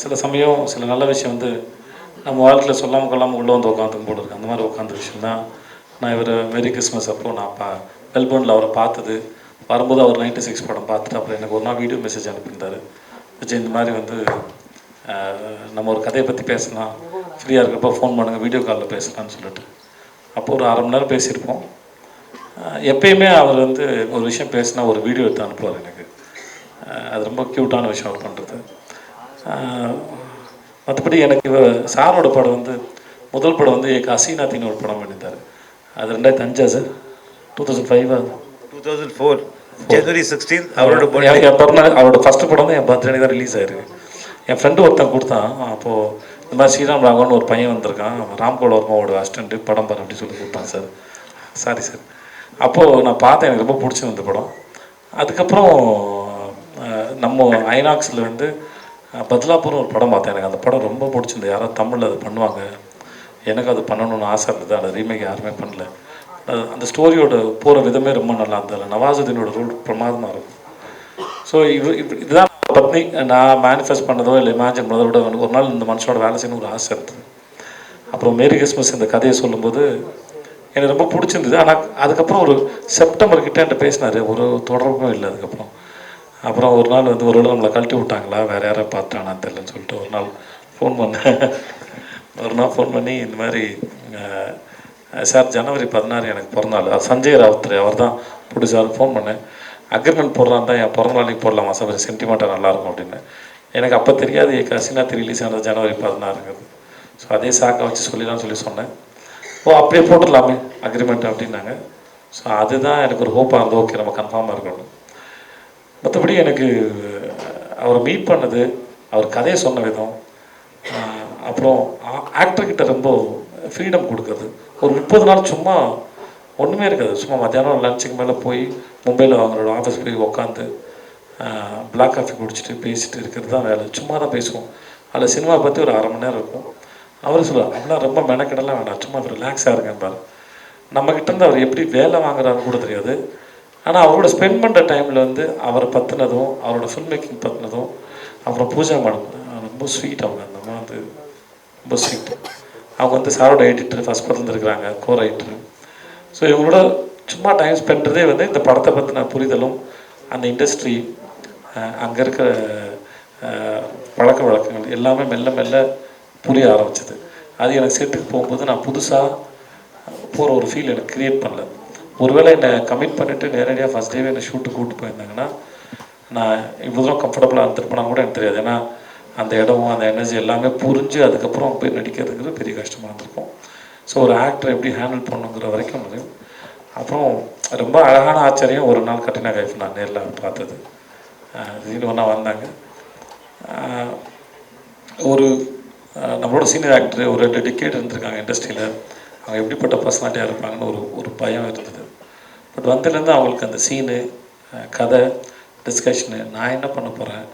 சில சமயம் சில நல்ல விஷயம் வந்து நம்ம வாழ்க்கையில் சொல்லாமல் கொள்ளாமல் உள்ளே வந்து உட்காந்துக்கும் போல இருக்கு. அந்த மாதிரி உட்காந்த விஷயம் தான் நான் இவர் மேரி கிறிஸ்மஸ் அப்போ நான் பா மெல்போர்னில் அவரை பார்த்தது. வரும்போது அவர் நைன்டி சிக்ஸ் படம் பார்த்துட்டு அப்புறம் எனக்கு ஒரு நாள் வீடியோ மெசேஜ் அனுப்பியிருந்தார். விஜய் இந்த மாதிரி வந்து நம்ம ஒரு கதையை பற்றி பேசலாம். ஃப்ரீயாக இருக்கிறப்ப ஃபோன் பண்ணுங்கள் வீடியோ காலில் பேசலாம்னு சொல்லிட்டு. அப்போ ஒரு அரை மணி நேரம் பேசியிருப்போம். எப்பயுமே அவர் வந்து ஒரு விஷயம் பேசினா ஒரு வீடியோ எடுத்து அனுப்புவார் எனக்கு. அது ரொம்ப க்யூட்டான விஷயம் அவர் பண்ணுறது மற்றபடி எனக்கு சாரோட படம் வந்து முதல் படம் வந்து ஏக் ஹசீனாத்தின்னு ஒரு படம் பண்ணியிருந்தார். அது ரெண்டாயிரத்தி அஞ்சா sir? Two thousand ஃபைவா two thousand four January sixteen அவரோட. என் பிறந்தநாள் அவரோட ஃபஸ்ட்டு படம் தான் என் பர்த்டே தான் ரிலீஸ் ஆயிருக்கு. என் ஃப்ரெண்டு ஒருத்தன் கொடுத்தான். அப்போது இந்த மாதிரி ஸ்ரீராம் ராகவன் ஒரு பையன் வந்திருக்கான். ராம்கோட் வர்மாவோட அசிஸ்டண்ட்டு படம் பாரு அப்படி சொல்லி கொடுத்தான் சார். சாரி சார் அப்போது நான் பார்த்தேன். எனக்கு ரொம்ப பிடிச்சிருந்த படம். அதுக்கப்புறம் நம்ம ஐநாக்ஸில் வந்து பதிலாப்பூர் பத்லாப்பூர்னு ஒரு படம் பார்த்தேன். எனக்கு அந்த படம் ரொம்ப பிடிச்சிருந்தது. யாராவது தமிழில் அது பண்ணுவாங்க. எனக்கு அது பண்ணணும்னு ஆசை இருந்தது. அதை ரீமேக் யாருமே பண்ணல. அந்த ஸ்டோரியோட போகிற விதமே ரொம்ப நல்லா இருந்தது. நவாசுதீனோட ரோல் பிரமாதமாக இருக்கும். ஸோ இது இது இதுதான் பத்னி நான் மேனிஃபெஸ்ட் பண்ணதோ இல்லை இமேஜின் பண்ணதோ விட ஒரு நாள் இந்த மனுஷனோட வேலை செய்யணும் ஒரு ஆசை இருந்தது. அப்புறம் மேரி கிறிஸ்மஸ் இந்த கதையை சொல்லும்போது எனக்கு ரொம்ப பிடிச்சிருந்தது. ஆனால் அதுக்கப்புறம் ஒரு செப்டம்பர் கிட்டே என்கிட்ட பேசினார். ஒரு தொடர்பும் இல்லை அதுக்கப்புறம். அப்புறம் ஒரு நாள் வந்து ஒரு வேளை நம்மளை கழட்டி விட்டாங்களா? வேறு யாரை பார்த்தானா? தெரிலன்னு சொல்லிட்டு ஒரு நாள் ஃபோன் பண்ணேன் ஒரு நாள் ஃபோன் பண்ணி இந்த மாதிரி சார் ஜனவரி பதினாறு எனக்கு பிறந்தநாள். சஞ்சய் ராவுத்ரே அவர் தான் பிடிச்சார் ஃபோன் பண்ணேன். அக்ரிமெண்ட் போடுறான் தான் என் பிறந்தநாளைக்கு போடலாமா? சார் கொஞ்சம் சென்டிமெண்ட்டாக நல்லாயிருக்கும் அப்படின்னு. எனக்கு அப்போ தெரியாது கசினா ரிலீஸ் ஆனது ஜனவரி பதினாறுங்கிறது. ஸோ அதே சாக்கை வச்சு சொல்லிடலாம்னு சொல்லி சொன்னேன். ஓ அப்படியே போட்டுடலாமே அக்ரிமெண்ட் அப்படின்னாங்க. ஸோ அதுதான் எனக்கு ஒரு ஹோப்பாக இருந்தது. ஓகே நம்ம கன்ஃபார்மாக இருக்கணும். மற்றபடி எனக்கு அவரை மீட் பண்ணது அவர் கதையை சொன்ன விதம் அப்புறம் ஆக்டர்கிட்ட ரொம்ப ஃப்ரீடம் கொடுக்குறது. ஒரு முப்பது நாள் சும்மா ஒன்றுமே இருக்காது. சும்மா மத்தியானம் லஞ்சுக்கு மேலே போய் மும்பையில் அவங்களோட ஆஃபீஸ் போய் உட்காந்து பிளாக் காஃபி குடிச்சிட்டு பேசிட்டு இருக்கிறது தான் வேலை. சும்மா தான் பேசுவோம். அதில் சினிமா பற்றி ஒரு அரை மணி நேரம் இருக்கும். அவர் சொல்லுவார் அப்படிலாம் ரொம்ப மெனக்கெடலாம் வேண்டாம். சும்மா ரிலாக்ஸாக இருக்கேன் பாரு. நம்மக்கிட்ட இருந்து அவர் எப்படி வேலை வாங்குறாருன்னு கூட தெரியாது. ஆனால் அவரோட ஸ்பெண்ட் பண்ணுற டைமில் வந்து அவரை பற்றினதும் அவரோட ஃபில்ம் மேக்கிங் பற்றினதும் அப்புறம் பூஜா மேடம் ரொம்ப ஸ்வீட் அவங்க. அந்த அம்மா வந்து ரொம்ப ஸ்வீட் அவங்க வந்து சாரோட எடிட்டர் ஃபஸ்ட் படத்துல இருக்கிறாங்க கோ ரைட்டர் ஸோ இவங்களோட சும்மா டைம் ஸ்பெண்ட்றதே வந்து இந்த படத்தை பற்றின புரிதலும் அந்த இண்டஸ்ட்ரி அங்கே இருக்கிற பழக்க வழக்கங்கள் எல்லாமே மெல்ல மெல்ல புரிய ஆரம்பிச்சது. அது எனக்கு செட்டுக்கு போகும்போது நான் புதுசாக போகிற ஒரு ஃபீல் எனக்கு க்ரியேட் பண்ணல. ஒருவேளை என்னை கமிட் பண்ணிவிட்டு நேரடியாக ஃபஸ்ட் டேவே என்னை ஷூட்டு கூப்பிட்டு போயிருந்தாங்கன்னா நான் இவ்வளோ தூரம் கம்ஃபர்டபுளாக இருந்திருப்பேனா கூட எனக்கு தெரியாது. ஏன்னா அந்த இடமும் அந்த எனர்ஜி எல்லாமே புரிஞ்சு அதுக்கப்புறம் போய் நடிக்கிறதுங்கிறது பெரிய கஷ்டமாக இருந்திருக்கும். ஸோ ஒரு ஆக்டர் எப்படி ஹேண்டில் பண்ணுங்கிற வரைக்கும் முடியும். அப்புறம் ரொம்ப அழகான ஆச்சரியம் ஒரு நாள் கட்டினா கைஃப் நான் நேரில் பார்த்தது. திடீர்னு ஒன்றா வந்தாங்க. ஒரு நம்மளோட சீனியர் ஆக்டர் ஒரு ரெண்டு டிக்கெட் இருந்திருக்காங்க இண்டஸ்ட்ரியில் அவங்க எப்படிப்பட்ட பர்சனாலிட்டியாக இருப்பாங்கன்னு ஒரு ஒரு பயம் இருந்தது. பட் வந்ததுலேருந்து அவங்களுக்கு அந்த சீனு கதை டிஸ்கஷனு நான் என்ன பண்ண போகிறேன்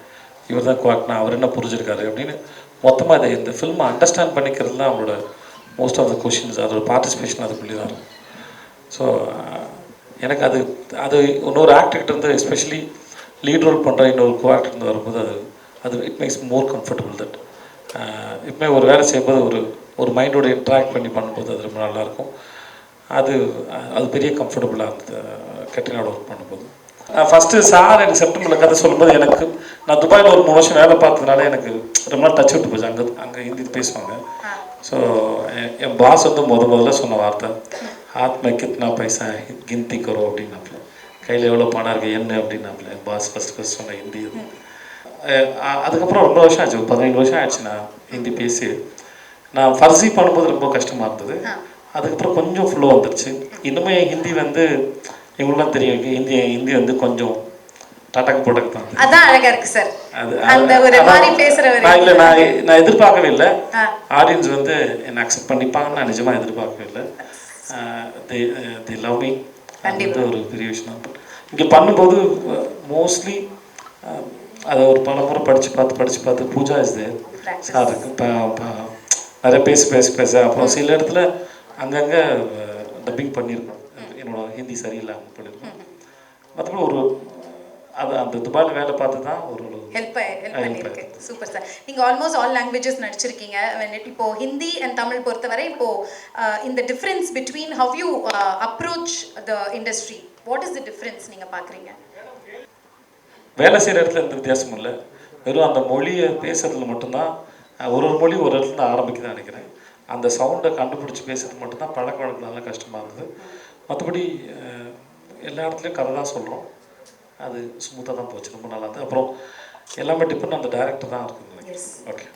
இவர் தான் குவாக்னா அவர் என்ன புரிஞ்சிருக்காரு அப்படின்னு மொத்தமாக இதை இந்த ஃபில்மை அண்டர்ஸ்டாண்ட் பண்ணிக்கிறது தான் அவங்களோட மோஸ்ட் ஆஃப் த கொஷின்ஸ் அதோட பார்ட்டிசிபேஷன் அதுக்குள்ளே தான் இருக்கும். ஸோ எனக்கு அது அது இன்னொரு ஆக்டர்கிட்ட இருந்து எஸ்பெஷலி லீட் ரோல் பண்ணுற இன்னொரு கோ ஆக்டர் இருந்து வரும்போது அது அது it makes more comfortable that எப்பவுமே ஒரு வேலை செய்யும்போது ஒரு ஒரு மைண்டோட இன்ட்ராக்ட் பண்ணி பண்ணும்போது அது ரொம்ப நல்லாயிருக்கும் அது அது பெரிய கம்ஃபர்டபுளாக இருந்தது. கெட்டினோட ஒர்க் பண்ணும்போது. ஃபஸ்ட்டு சார் எனக்கு செப்டம்பரில் கதை சொல்லும்போது எனக்கு நான் துபாயில் ஒரு மூணு வருஷம் வேலை பார்த்ததுனால எனக்கு ரொம்ப நாள் டச் விட்டு போச்சு. அங்கே அங்கே ஹிந்தி பேசுவாங்க. ஸோ என் பாஸ் வந்து முத முதல்ல சொன்ன வார்த்தை ஹாத் மே கித்னா பைசா? கிந்தி கரோ அப்படின்னாப்புல கையில் எவ்வளோ பணம் இருக்குது என்ன? அப்படின்னாப்புல என் பாஸ் ஃபஸ்ட் ஃபஸ்ட் சொன்ன ஹிந்தி அ- அதுக்கப்புறம் ரொம்ப வருஷம் ஆச்சு. பதினேழு வருஷம் ஆச்சு நான் ஹிந்தி பேசி. நான் ஃபர்ஸி பண்ணும்போது ரொம்ப கஷ்டமாக இருந்தது. அதுக்கப்புறம் கொஞ்சம் ஃப்ளோ வந்துருச்சு. இன்னுமே ஹிந்தி வந்து இவங்களுக்குலாம் தெரியும் ஹிந்தி ஹிந்தி வந்து கொஞ்சம் டடக்கு போட்டக்கு தான். அதான் அழகா இருக்கு சார். அந்த ஒரு மாதிரி பேசுறவர் நான் இல்லை நான் நான் எதிர்பார்க்கவே இல்லை. ஆடியன்ஸ் வந்து என்னை அக்செப்ட் பண்ணிப்பாங்கன்னு நான் நிஜமாக எதிர்பார்க்கவே இல்லை. தி தி லவ் மீ வந்து ஒரு பெரிய விஷயம் இங்கே பண்ணும்போது மோஸ்ட்லி அதை ஒரு பல முறை படித்து பார்த்து படித்து பார்த்து பூஜா இஸ் தேர் சார் நிறைய பேசி பேசி பேச. அப்புறம் சில இடத்துல அங்கங்கே டப்பிங் பண்ணியிருக்கோம் என்னோட ஹிந்தி சரியில்லாமல் பண்ணியிருக்கோம் மற்றபடி ஒரு அது அந்த துபாயில் வேலை பார்த்து தான் ஒரு ஹெல்ப் ஹெல்ப் பண்ணியிருக்கு. சூப்பர் சார் நீங்கள் ஆல்மோஸ்ட் ஆல் லாங்குவேஜஸ் நடிச்சிருக்கீங்க. இப்போ ஹிந்தி அண்ட் தமிழ் பொறுத்தவரை இப்போ இந்த difference between how you approach the industry what is the difference நீங்கள் பார்க்குறீங்க வேலை செய்கிற இடத்துல எந்த வித்தியாசமும் இல்லை. வெறும் அந்த மொழியை பேசுறதுல மட்டும்தான் ஒரு ஒரு மொழி ஒரு இடத்துல ஆரம்பிக்குதுன்னு நினைக்கிறேன். அந்த சவுண்டை கண்டுபிடிச்சி பேசுறது மட்டும்தான் பழக்க வழக்கம் நல்லா கஷ்டமாக இருந்தது. மற்றபடி எல்லா இடத்துலையும் கதை தான் சொல்கிறோம் அது ஸ்மூத்தாக தான் போச்சு. ரொம்ப நல்லா இருந்தது. அப்புறம் எல்லாமே டிபெண்ட் அந்த டேரக்டர் தான் இருக்குன்னு நினைக்கிறேன். ஓகே